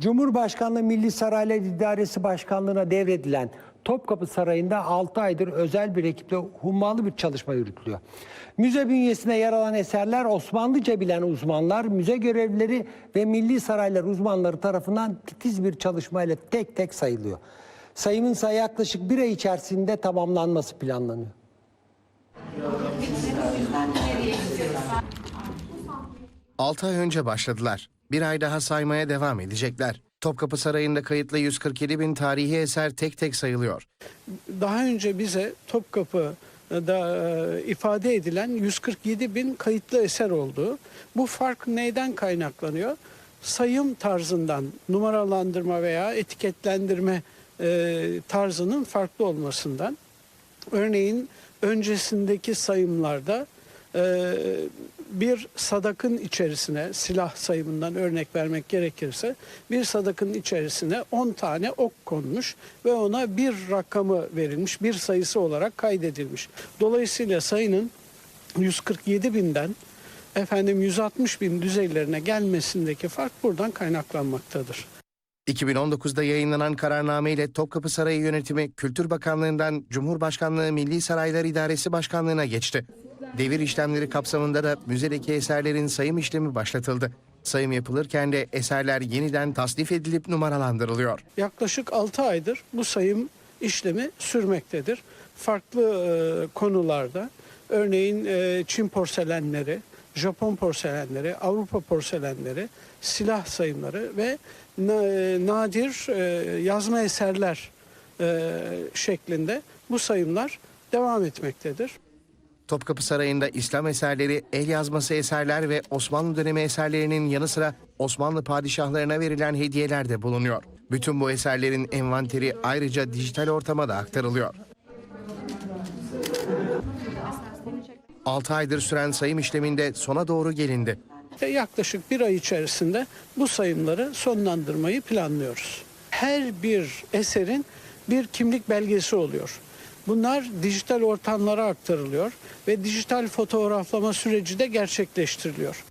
Cumhurbaşkanlığı Milli Saraylar İdaresi Başkanlığı'na devredilen Topkapı Sarayı'nda 6 aydır özel bir ekiple hummalı bir çalışma yürütülüyor. Müze bünyesinde yer alan eserler Osmanlıca bilen uzmanlar, müze görevlileri ve Milli Saraylar uzmanları tarafından titiz bir çalışmayla tek tek sayılıyor. Sayımın ise yaklaşık bir ay içerisinde tamamlanması planlanıyor. Altı ay önce başladılar. Bir ay daha saymaya devam edecekler. Topkapı Sarayı'nda kayıtlı 147 bin tarihi eser tek tek sayılıyor. daha önce bize Topkapı'da e, ifade edilen 147 bin kayıtlı eser oldu. Bu fark neyden kaynaklanıyor? Sayım tarzından numaralandırma veya etiketlendirme e, tarzının farklı olmasından. Örneğin öncesindeki sayımlarda e, bir sadakın içerisine silah sayımından örnek vermek gerekirse bir sadakın içerisine 10 tane ok konmuş ve ona bir rakamı verilmiş bir sayısı olarak kaydedilmiş. Dolayısıyla sayının 147 binden efendim 160 bin düzeylerine gelmesindeki fark buradan kaynaklanmaktadır. 2019'da yayınlanan kararname ile Topkapı Sarayı yönetimi Kültür Bakanlığı'ndan Cumhurbaşkanlığı Milli Saraylar İdaresi Başkanlığı'na geçti. Devir işlemleri kapsamında da müzedeki eserlerin sayım işlemi başlatıldı. Sayım yapılırken de eserler yeniden tasnif edilip numaralandırılıyor. yaklaşık 6 aydır bu sayım işlemi sürmektedir. Farklı e, konularda örneğin e, Çin porselenleri, Japon porselenleri, Avrupa porselenleri, silah sayımları ve e, nadir e, yazma eserler e, şeklinde bu sayımlar devam etmektedir. Topkapı Sarayı'nda İslam eserleri, el yazması eserler ve Osmanlı dönemi eserlerinin yanı sıra Osmanlı padişahlarına verilen hediyeler de bulunuyor. Bütün bu eserlerin envanteri ayrıca dijital ortama da aktarılıyor. 6 aydır süren sayım işleminde sona doğru gelindi. Ve yaklaşık bir ay içerisinde bu sayımları sonlandırmayı planlıyoruz. Her bir eserin bir kimlik belgesi oluyor. Bunlar dijital ortamlara aktarılıyor ve dijital fotoğraflama süreci de gerçekleştiriliyor.